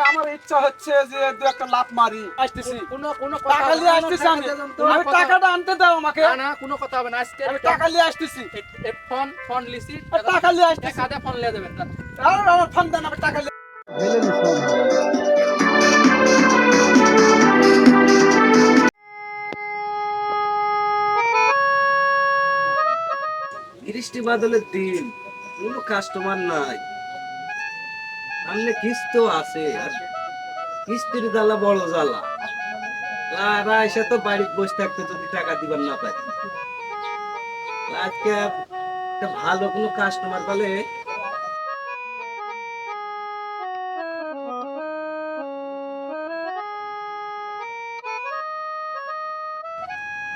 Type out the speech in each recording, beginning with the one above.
থেকে আমার ইচ্ছা হচ্ছে যে দু একটা লাভ মারি। আসতেছি। কোনো কোনো টাকা নিয়ে আসতেছি আমি আমি টাকাটা আনতে দাও আমাকে। না না কোনো কথা হবে না। আজকে আমি টাকা নিয়ে আসতেছি। ফোন ফোন লিসি টাকা নিয়ে আসতেছি। কাদে ফোন লিয়ে দেবেন। না আর আমার ফোন দেন আমি টাকা নিয়ে বৃষ্টি বাদলের দিন কোনো কাস্টমার নাই। সামনে কিস্তো আছে কিস্তির জ্বালা বড় জ্বালা। আর এসে তো বাড়িতে বসে থাকতে যদি টাকা দিবার না পারে আজকে একটা ভালো কোনো কাস্টমার বলে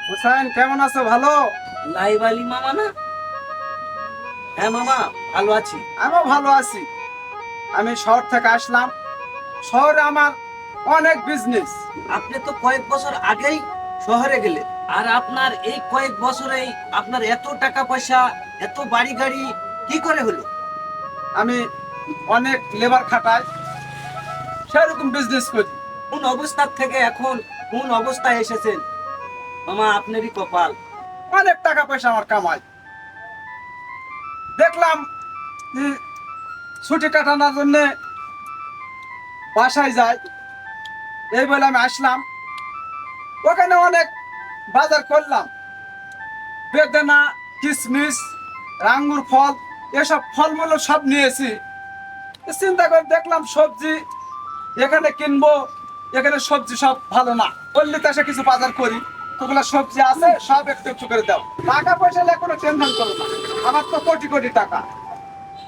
হুসাইন কেমন আছো? ভালো? লাইভ আলী মামা না? হ্যাঁ মামা ভালো আছি। আমিও ভালো আছি। আমি শহর থেকে আসলাম। শহরে আমার অনেক বিজনেস আপনি তো কয়েক বছর আগেই শহরে গেলেন। আর আপনার এই কয়েক বছরেই আপনার এত টাকা পয়সা এত বাড়ি গাড়ি কি করে হলো? আমি অনেক লেবার খাটাই সেরকম বিজনেস করি। কোন অবস্থার থেকে এখন কোন অবস্থায় এসেছেন? মামা আপনারই কপাল। অনেক টাকা পয়সা আমার কামাই। দেখলাম ছুটি কাটানোর জন্য বাসায় যাই এই বলে আমি আসলাম। ওখানে অনেক বাজার করলাম। বেদানা কিশমিশ আঙ্গুর ফল, এসব ফলমূল সব নিয়েছি। চিন্তা করে দেখলাম সবজি এখানে কিনবো, এখানে সবজি সব ভালো না। বললি তো কিছু বাজার করি। ওগুলা সবজি আছে, সব একটু একটু করে দাও। টাকা পয়সা নিয়ে কোনো টেনশন করো না। আমার তো কোটি কোটি টাকা।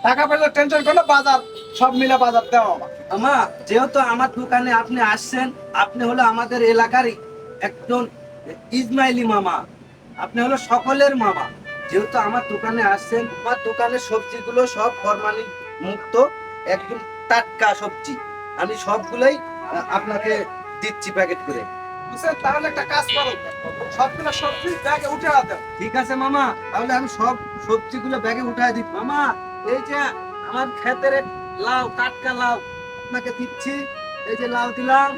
টাকা পয়সা টেনশন করলে বাজার সব মিলে বাজার দেওয়া মামা যেহেতু আমার দোকানে আপনি আসছেন আপনি হলো আমাদের এলাকারই একজন ইসমাইলি মামা। আপনি হলো সকলের মামা। যেহেতু আমার দোকানে আসছেন আমার দোকানের সবজিগুলো সব ফরমালিন মুক্ত একদম টাটকা সবজি। আমি সবগুলোই আপনাকে দিচ্ছি প্যাকেট করে? তাহলে একটা কাজ করো সবগুলো সবজি ব্যাগে উঠে দাও। ঠিক আছে মামা তাহলে আমি সব সবজিগুলো ব্যাগে উঠাই দিই মামা এই যে আমার ক্ষেতের লাউ টাটকা লাউ আপনাকে দিচ্ছি। এই যে লাউ দিলাম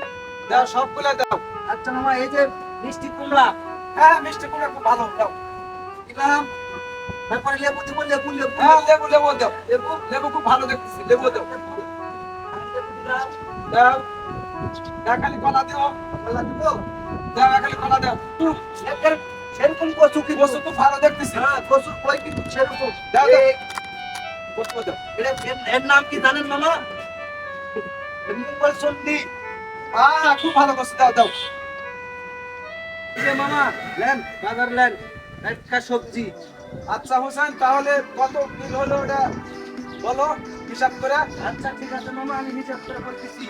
দাও সবগুলো দাও। আচ্ছা মামা এই যে মিষ্টি কুমড়া। হ্যাঁ মিষ্টি কুমড়া খুব ভালো দাও। দিলাম। তারপরে লেবু দিব লেবু লেবু। হ্যাঁ লেবু লেবু দাও। লেবু লেবু খুব ভালো দেখতেছি লেবু দাও। দাও। এক খালি কলা দিও কলা দিব। দাও এক খালি কলা দাও। সেরকম কচু কি বস্তু খুব ভালো দেখতেছি। হ্যাঁ কচু কই কিন্তু সেরকম। দাও, দাও। এর- নাম কি জানেন মামা? মঙ্গল সন্ধি আহ খুব ভালো বস্তু দাও দাও। মামা লেন বাজার লেন একটা সবজি। আচ্ছা হোসেন তাহলে কত বিল হলো ওটা? বলো হিসাব করে। আচ্ছা ঠিক আছে মামা আমি হিসাব করে বলতেছি।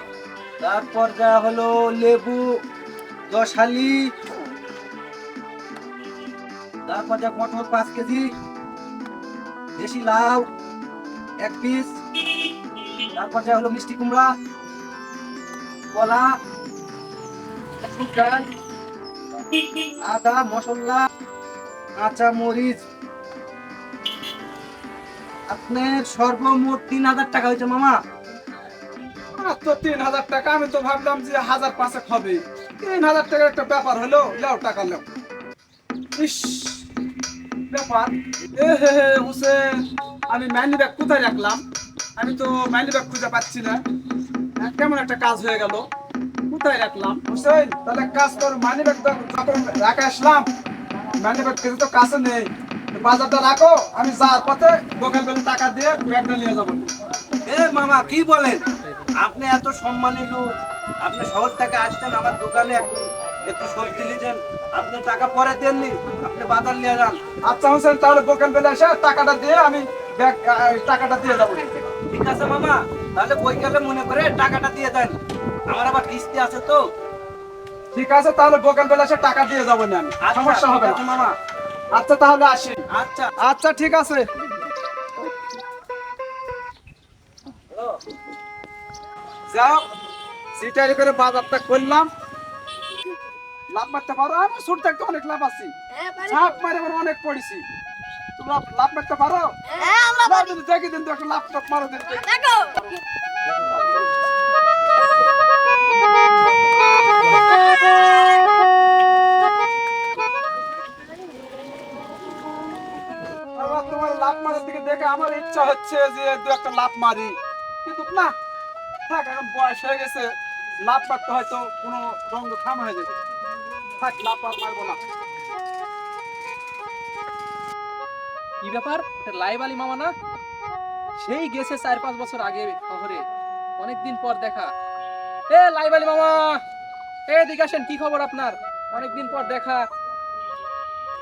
তারপর যা হলো লেবু দশ হালি তারপর যা পটল পাঁচ কেজি দেশি লাউ। এক পিস তারপর যা হলো মিষ্টি কুমড়া। কলা আদা, মশলা, কাঁচা মরিচ। আপনার সর্বমোট তিন হাজার টাকা হয়েছে মামা। তো তিন হাজার টাকা, আমি তো ভাবলাম যে হাজার পাঁচেক হবে। তিন হাজার টাকার একটা ব্যাপার হলো, লেও টাকা লেও। ইস, ব্যাপার। এ হে হে, হুসেন। আমি মাইনি ব্যাগ কোথায় রাখলাম? আমি তো মাইনি ব্যাগ খুঁজে পাচ্ছি না। হ্যাঁ, কেমন একটা কাজ হয়ে গেল। কোথায় রাখলাম? হুসেন তাহলে কাজ কর মাইনি ব্যাগ যখন রাখা আসলাম মাইনি ব্যাগ কিছু তো কাছে নেই। বাজারটা রাখো আমি যাওয়ার পথে দোকান বেলে টাকা দিয়ে ব্যাগটা নিয়ে যাব। এ মামা কি বলেন? আপনি এত সম্মানী লোক। আপনি শহর থেকে আসছেন আমার দোকানে একটু একটু সবজি আপনি টাকা পরে দেননি আপনি বাজার নিয়ে যান। আচ্ছা হোসেন তাহলে দোকান বেলে এসে টাকাটা দিয়ে আমি টাকাটা দিয়ে যাব। ঠিক আছে মামা? তাহলে বইকালে মনে করে টাকাটা দিয়ে দেন। আমার আবার কিস্তি আছে তো। ঠিক আছে তাহলে দোকান বেলে টাকা দিয়ে যাব না আমি আচ্ছা, সমস্যা হবে ঠিক আছে না মামা। আচ্ছা তাহলে আসি। আচ্ছা। আচ্ছা ঠিক আছে। যাও সিটারি করে বাজারটা করলাম লাভ মারতে পারো? আমি সুর থাকতে অনেক লাভ আছি। সাপ মারে অনেক পড়েছি। তোমরা লাভ মারতে পারো? হ্যাঁ আমরা পারি দেখি দিন একটা লাভ টপ মারো দিন। দেখো। তোমার লাভ মারার দিকে দেখে আমার ইচ্ছা হচ্ছে যে দু একটা লাভ মারি। কিন্তু না থাক এখন বয়স হয়ে গেছে। লাভ মারতে হয়তো কোনো রঙ থাম হয়ে যাবে। থাক লাভ মারবো না। কি ব্যাপার? এটা লাইভ আলী মামা না? সেই গেছে চার পাঁচ বছর আগে শহরে। অনেকদিন পর দেখা। এ লাইভ আলী মামা! এ দিকে আসেন কি খবর আপনার? অনেকদিন পর দেখা।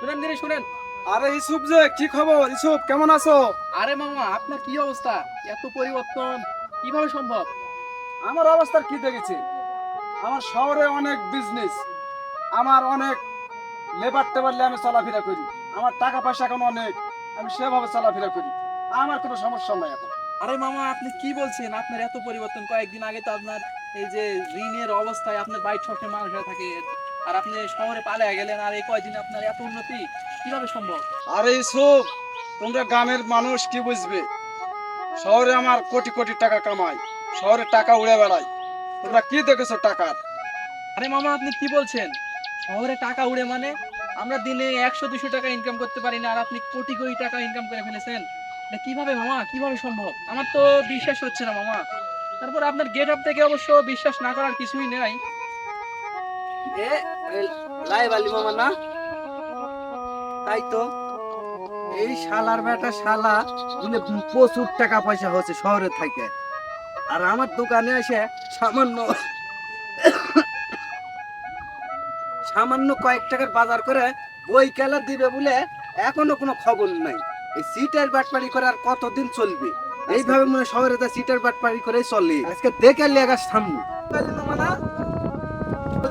শুনেন দিদি শুনেন। আরে ইসুপ যে কি খবর? ইসুপ কেমন আছো? আরে মামা আপনার কি অবস্থা? এত পরিবর্তন কীভাবে সম্ভব? আমার অবস্থার কি দেখেছি? আমার শহরে অনেক বিজনেস আমার অনেক লেবার টেবারলে আমি চলাফেরা করি। আমার টাকা পয়সা এখন অনেক। আমি সেভাবে চলাফেরা করি। আমার কোনো সমস্যা নাই এখন। আরে মামা আপনি কি বলছেন? আপনার এত পরিবর্তন কয়েকদিন আগে তো আপনার এই যে ঋণের অবস্থায় আপনার বাইক সবসময় মানুষ হয়ে থাকে আর আপনি শহরে পালিয়ে গেলেন আর এই কয়দিন আপনার এত উন্নতি কীভাবে সম্ভব? আরে ইসুপ তোমরা গ্রামের মানুষ কি বুঝবে? শহরে আমার কোটি কোটি টাকা কামাই শহরে টাকা উড়ে বেড়াই তোমরা কি দেখেছ টাকার? আরে মামা আপনি কি বলছেন? শহরে টাকা উড়ে মানে? আমরা দিনে একশো, দুশো টাকা ইনকাম করতে পারি না, আর আপনি কোটি কোটি টাকা ইনকাম করে ফেলেছেন। কীভাবে মামা? কীভাবে সম্ভব? আমার তো বিশ্বাস হচ্ছে না মামা। তারপর আপনার গেট আপ থেকে অবশ্য বিশ্বাস না করার কিছুই নেই। মামা না? তাই তো। এই শালার বেটা শালা মানে প্রচুর টাকা পয়সা হচ্ছে শহরে থাকে। আর আমার দোকানে এসে সামান্য সামান্য কয়েক টাকার বাজার করে বই কেলা দিবে বলে এখনও কোনো খবর নাই। এই সিটের বাটপাড়ি করে আর কতদিন চলবে? এইভাবে মনে শহরে তো সিটের বাটপাড়ি করে চলে। আজকে দেখে লেগা সামনে।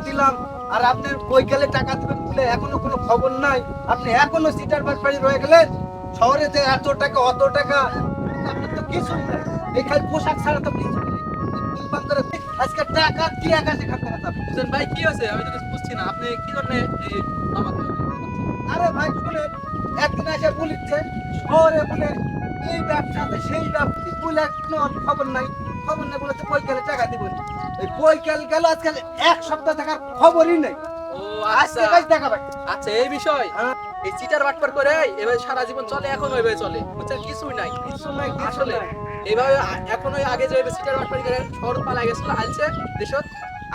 দিলাম আর আপনি বইকালে টাকা দিবেন বলে এখনও কোনো খবর নাই। আপনি এখনও সিটার বাটপাড়ি রয়ে গেলেন? শহরে যে এত টাকা, অত টাকা, আপনার তো কিছু নাই। এই খালি পোশাক ছাড়া তো কিছু আজকে টাকা কি থেকে যাবে? বুঝলেন ভাই, কি হয়েছে? আমি তো বুঝছি না। আপনি কি এই আমাকে আরে ভাই শুনে একদিন এসে বলিচ্ছে শহরে বলে এই ব্যবসা আছে সেই ব্যবসা বলে কোনো খবর নাই। খবর নেই বলেছে বইকালে টাকা দিবেন। এই বইকাল গেল আজকাল এক সপ্তাহ থাকার খবরই নেই। ও আজকে আচ্ছা। কাজ আচ্ছা এই বিষয় হ্যাঁ। এই চিটার বাটপার করে এবার সারা জীবন চলে এখন ওইভাবে চলে। বুঝছেন কিছুই নাই। কিছু নাই আসলে। এইভাবে এখন ওই আগে যে সিটার বাটপারি করে শহর পালা গেছিল আলছে দেশত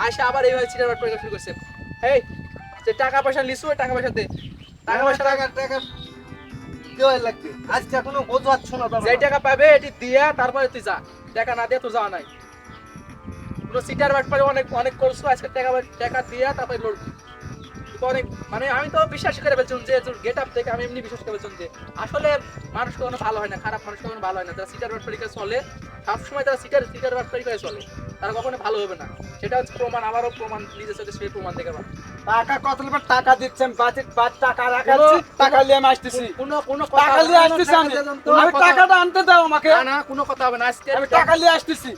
আইসা আবার এইভাবে সিটার বাটপারি শুরু করছে। এই যে টাকা পয়সা লিসু টাকা পয়সা দে। টাকা পয়সা টাকা টাকা। দেওয়াই লাগবে? আজকে এখনও বোঝাচ্ছ না। বাবা। যেই টাকা পাবে এটি দিয়া তারপরে তুই যা। টাকা না দিয়ে তো যাওয়া নাই। পুরো সিটার বাটপারি অনেক অনেক করছ আজকে টাকা টাকা দিয়া তারপরে লড়বি অনেক মানে আমি তো বিশ্বাস করে ফেলছিলাম যে গেট আপ থেকে আমি এমনি বিশ্বাস করে ফেলছিলাম যে আসলে মানুষ কখনো ভালো হয় না খারাপ মানুষ কখনো ভালো হয় না। যারা সিটার করে চলে সবসময় তারা সিটার সিটার বাটপারি করে চলে। তারা কখনো ভালো হবে না। সেটা হচ্ছে প্রমাণ আবারও প্রমাণ নিজের সাথে সেই প্রমাণ দেখে পাবো। টাকা কত টাকা দিচ্ছেন বাজেট বাদ টাকা রাখাচ্ছি কোনো- টাকা নিয়ে আমি আসতেছি। কোনো কোনো টাকা নিয়ে আসতেছি আমি। আমি টাকাটা আনতে দাও আমাকে। না না কোনো কথা হবে না। আজকে আমি টাকা নিয়ে আসতেছি।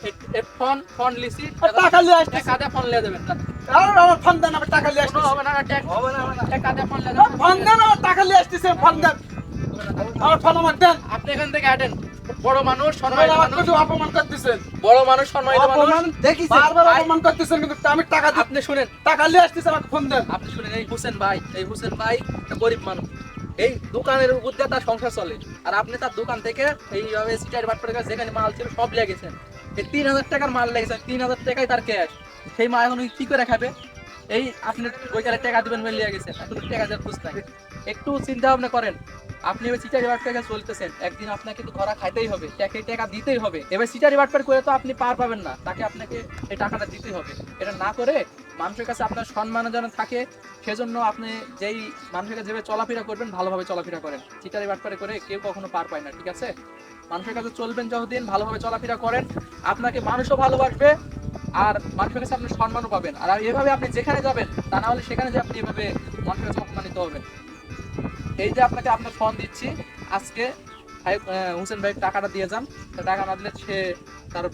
ফোন ফোন লিসি টাকা নিয়ে আসতেছি। টাকা ফোন লিয়ে দেবেন আমার ফোন দেন আমি টাকা নিয়ে আসতেছি। হবে না ট্যাগ হবে না, হবে না। টাকা ফোন দেবেন ফোন দেন আমার টাকা নিয়ে আসতেছি ফোন দেন। আমার ফোন আমার দেন। আপনি এখান থেকে হাঁটেন বড় মানুষ সম্মানিত মানুষ। অপমান করতেছেন। বড় মানুষ সম্মানিত মানুষ। অপমান দেখিস বারবার অপমান করতেছেন কিন্তু আমি টাকা আপনি শুনেন। টাকা নিয়ে আসতেছি আমাকে ফোন দেন। আপনি শুনেন এই হুসেন ভাই এই হুসেন ভাই একটা গরিব মানুষ। এই দোকানের উপর দিয়ে তার সংসার চলে। আর আপনি তার দোকান থেকে এইভাবে সিটার বাট করে যেখানে মাল ছিল সব লেগেছেন এই তিন হাজার টাকার মাল লেগেছে তিন হাজার টাকাই তার ক্যাশ সেই মাল এখন কি করে খাবে? এই আপনি ওইখানে টাকা দিবেন বলে গেছেন এখন টাকা দেওয়ার খুঁজ নাই। একটু চিন্তা ভাবনা করেন। আপনি এবার সিটারি বাট করে চলতেছেন। একদিন আপনাকে তো ধরা খাইতেই হবে। ট্যাকে টাকা দিতেই হবে। এবার সিটারি বাট করে তো আপনি পার পাবেন না। তাকে আপনাকে এই টাকাটা দিতেই হবে। এটা না করে মানুষের কাছে আপনার সম্মান যেন থাকে, সেজন্য আপনি যেই মানুষের কাছে যেভাবে চলাফেরা করবেন, ভালোভাবে চলাফেরা করেন। চিটারি বাটপারে করে কেউ কখনো পার পায় না, ঠিক আছে? মানুষের কাছে চলবেন যতদিন, ভালোভাবে চলাফেরা করেন। আপনাকে মানুষও ভালোবাসবে আর মানুষের কাছে আপনি সম্মানও পাবেন। আর এভাবে আপনি যেখানে যাবেন, তা না হলে সেখানে যে আপনি এভাবে মানুষের কাছে অপমানিত হবেন। এই যে আপনাকে আপনার ফোন দিচ্ছি, আজকে ভাই হুসেন ভাই টাকাটা দিয়ে যান। টাকা না দিলে সে তার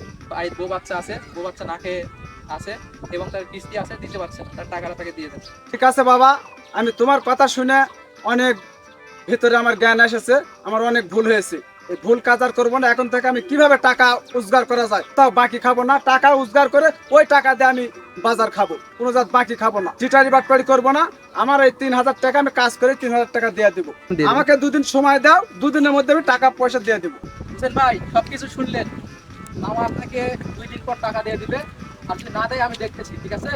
বউ বাচ্চা আছে, বউ বাচ্চা না খেয়ে আছে এবং তার কিস্তি আছে, দিতে পারছে তার টাকাটা তাকে দিয়ে দেন ঠিক আছে বাবা, আমি তোমার কথা শুনে অনেক ভেতরে আমার জ্ঞান এসেছে, আমার অনেক ভুল হয়েছে। ভুল কাজ আর করব না। এখন থেকে আমি কীভাবে টাকা রোজগার করা যায় তাও বাকি খাব না। টাকা রোজগার করে ওই টাকা দিয়ে আমি বাজার খাব। কোনো জাত বাকি খাব না। চিটারি বাটপাড়ি করব না। আমার এই তিন হাজার টাকা আমি কাজ করে তিন হাজার টাকা দিয়ে দিব। আমাকে দুদিন সময় দাও দুদিনের মধ্যে আমি টাকা পয়সা দিয়ে দিব। ভাই সবকিছু শুনলেন। মামা আপনাকে দুই দিন পর টাকা দিয়ে দিবে। আপনি না দেয় আমি দেখতেছি ঠিক আছে?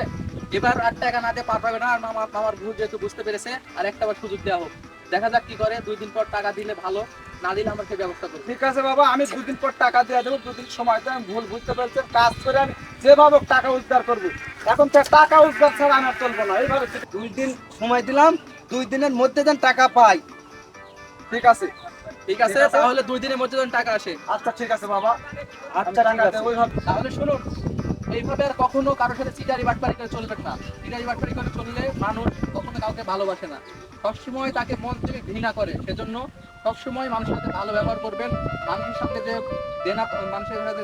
এবার আর টাকা না দিয়ে পার পাবে না। আর মামা মামার ভুল যেহেতু বুঝতে পেরেছে আর একটা বার সুযোগ দেওয়া হোক। দেখা যাক কি করে দুই দিন পর টাকা দিলে ভালো না দিলে আমরা সে ব্যবস্থা করব। ঠিক আছে বাবা আমি দুদিন পর টাকা দিয়ে দেবো দুদিন সময় দেবো আমি ভুল বুঝতে পেরেছি। কাজ করে আমি যেভাবে টাকা উদ্ধার করব। এখন তো টাকা উদ্ধার ছাড়া আমি চলবো না এইভাবে দুই দিন সময় দিলাম দুই দিনের মধ্যে যেন টাকা পাই। ঠিক আছে। ঠিক আছে তাহলে দুই দিনের মধ্যে যেন টাকা আসে। আচ্ছা ঠিক আছে বাবা। আচ্ছা টাকা দেবো তাহলে শুনুন এইভাবে আর কখনো কারোর সাথে চিটারি বাটপারি করে চলবেন না। চিটারি বাটপারি করে চললে মানুষ কখনো কাউকে ভালোবাসে না। সবসময় তাকে মন থেকে ঘৃণা করে। সেজন্য সবসময় মানুষের সাথে ভালো ব্যবহার করবেন। মানুষের সাথে যে দেনা, মানুষের সাথে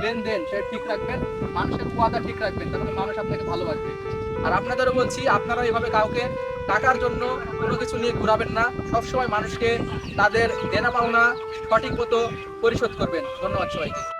লেনদেন, সে ঠিক রাখবেন। মানুষের ওয়াদা ঠিক রাখবেন, তাহলে মানুষ আপনাকে ভালোবাসবে। আর আপনাদেরও বলছি, আপনারা এভাবে কাউকে টাকার জন্য কোনো কিছু নিয়ে ঘুরাবেন না। সবসময় মানুষকে তাদের দেনা পাওনা সঠিক মতো পরিশোধ করবেন। ধন্যবাদ সবাইকে।